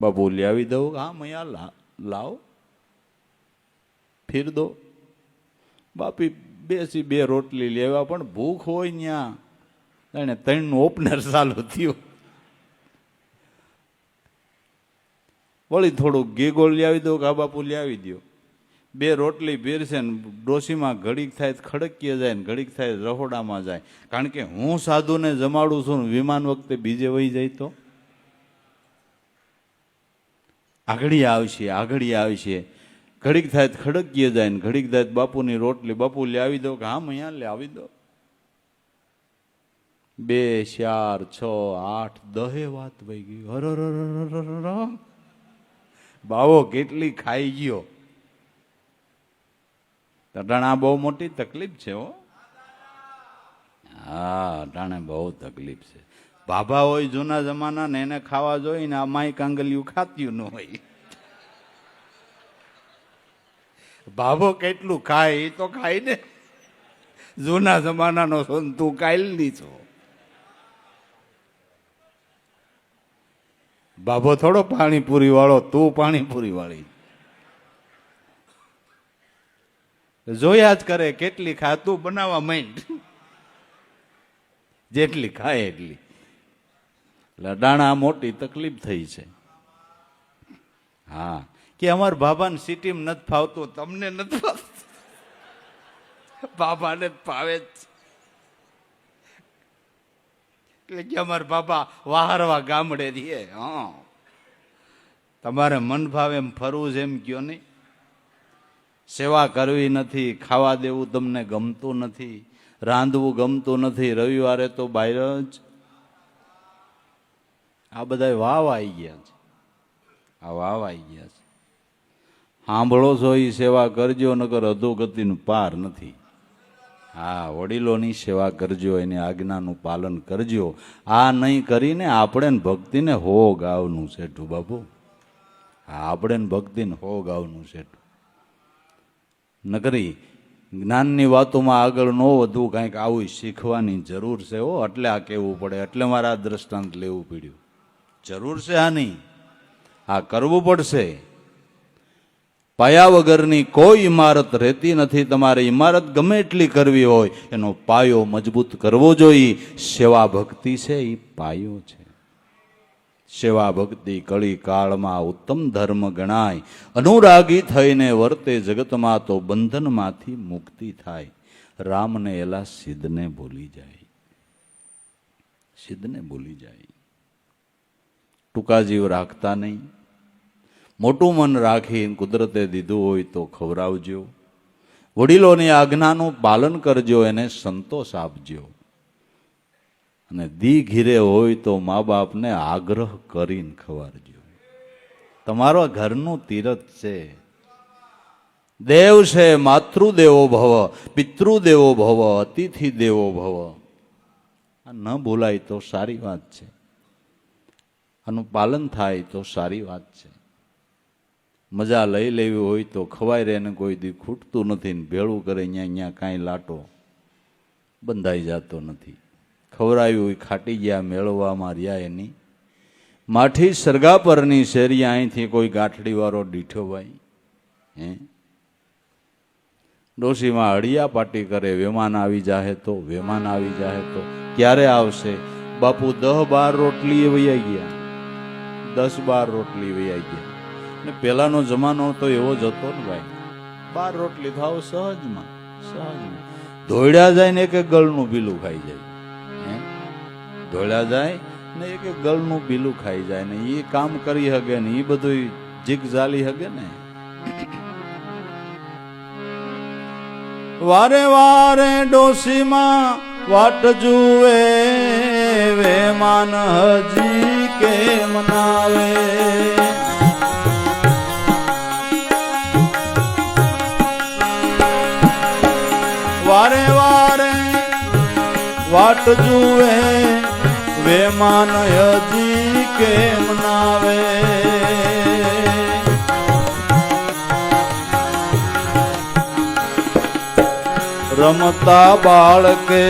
બાપુ લાવી દઉં, હા, મૈયા લાવ. ફીર દો. બાપી બેસી બે રોટલી લેવા પણ ભૂખ હોય ન્યા. એને ત્રણનું ઓપનર ચાલુ થયું. વળી થોડુંક ઘી ગોળ લાવી દો ઘા બાપુ લાવી દો બે રોટલી પીરશે ને ડોશીમાં ઘડીક થાય ખડકીએ જાય ને ઘડીક થાય રહોડામાં જાય. કારણ કે હું સાધુને જમાડું છું ને વિમાન વખતે બીજે વહી જાય તો. આગળી આવશે આગળી આવશે ઘડીક થાય ખડકીએ જાય ને ઘડીક થાય બાપુની રોટલી, બાપુ લાવી દો કે હા અહીંયા લાવી દો બે, ચાર, છ, આઠ, દહે વાત વહી ગઈ હર. બાવો કેટલી ખાઈ ગયો આ બહુ મોટી તકલીફ છે હો હા અટાણે બહુ તકલીફ છે બાબા હોય જૂના જમાના ને એને ખાવા જોઈએ ને માઈ કાંગલિયું ખાત્યું ન હોય. બાબો કેટલું ખાય એ તો ખાય ને. જૂના જમાનાનો છો ને તું કાલની છો. બાબો થોડો પાણીપુરી વાળો, તું પાણીપુરી વાળી. જોયા જ કરે કેટલી ખાતું બનાવવા માંડ. જેટલી ખાય એટલી. લડાણા મોટી તકલીફ થઈ છે. હા. કે અમાર બાબાને સિટીમાં નથી ફાવતું, તમને નથી ફાવતું. બાબાને જ ફાવે જ એટલે કે અમાર બાબા વાહરવા ગામડે રહીએ, હા. તમારે મન ભાવે એમ ફરવું છે એમ કયો નહીં. સેવા કરવી નથી, ખાવા દેવું તમને ગમતું નથી, રાંધવું ગમતું નથી, રવિવારે તો બહાર જ આ બધા વાવ આવી ગયા છે. આ વાવ આવી ગયા છે. સાંભળો છો એ સેવા કરજો નગર અધોગતિનું પાર નથી. હા, વડીલોની સેવા કરજો, એની આજ્ઞાનું પાલન કરજો. આ નહીં કરીને આપણે ભક્તિને હો ગાવનું શેઠું બાપુ. હા આપણે ભક્તિને હો ગાવનું શેઠું. નકરી જ્ઞાનની વાતોમાં આગળ ન વધવું, કાંઈક આવું શીખવાની જરૂર છે હો, એટલે આ કહેવું પડે, એટલે મારે આ દ્રષ્ટાંત લેવું પડ્યું. જરૂર છે આની આ કરવું પડશે. પાયા વગરની કોઈ ઇમારત રહેતી નથી. તમારે ઇમારત ગમે એટલી કરવી હોય, એનો પાયો મજબૂત કરવો જોઈએ. સેવા ભક્તિ છે એ પાયો છે. સેવા ભક્તિ કળી કાળમાં ઉત્તમ ધર્મ ગણાય. અનુરાગી થઈને વર્તે જગતમાં તો બંધનમાંથી મુક્તિ થાય. રામને એલા સિદ્ધને ભૂલી જાય. સિદ્ધને ભૂલી જાય. ટૂંકા જીવ રાખતા નહીં. મોટું મન રાખી કુદરતે દીધું હોય તો ખવરાવજો વડીલોની આજ્ઞાનું પાલન કરજો, એને સંતોષ આપજો. અને દી ઘીરે હોય તો મા બાપને આગ્રહ કરીને ખવારજો. તમારો ઘરનું તીરથ છે. દેવ છે માતૃદેવો ભવ, પિતૃદેવો ભવ અતિથિ દેવો ભવ. આ ન બોલાય તો સારી વાત છે. આનું પાલન થાય તો સારી વાત છે. મજા લઈ લેવી હોય તો ખવાય રહે ને કોઈ દી ખૂટતું નથી ને ભેળું કરે અહીંયા અહીંયા કાંઈ લાટો બંધાઈ જતો નથી. ખવરાયું હોય, ખાટી ગયા, મેળવવામાં રહ્યા એની. માઠી સરગા પરની શેરી અહીંથી કોઈ ગાંઠડીવાળો દીઠો ભાઈ. હે? ડોશીમાં હળિયા પાટી કરે, વેમાન આવી જાહે તો, વેમાન આવી જાહે તો, ક્યારે આવશે? બાપુ દહ બાર રોટલી વૈયા ગયા. દસ બાર રોટલી વૈયા ગયા. ને પેલાનો જમાનો તો એવો જ હતો ને ભાઈ. બાર રોટલી ખાવ સહજમાં સહજમાં. ધોળ્યા જાય ને એક એક ગળનું બીલું ખાઈ જાય. હે? ધોળ્યા જાય ને એક એક ગળનું બીલું ખાઈ જાય ને એ કામ કરી હગે ને એ બધું જીગ ઝાલી હગે ને. વારે વારે ડોસીમાં વાટ જુએ વેમાન હજી કેમ નાવે વારે વારે વાટ જુએ વેમાન હજી કેમ નાવે રમતા બાળકે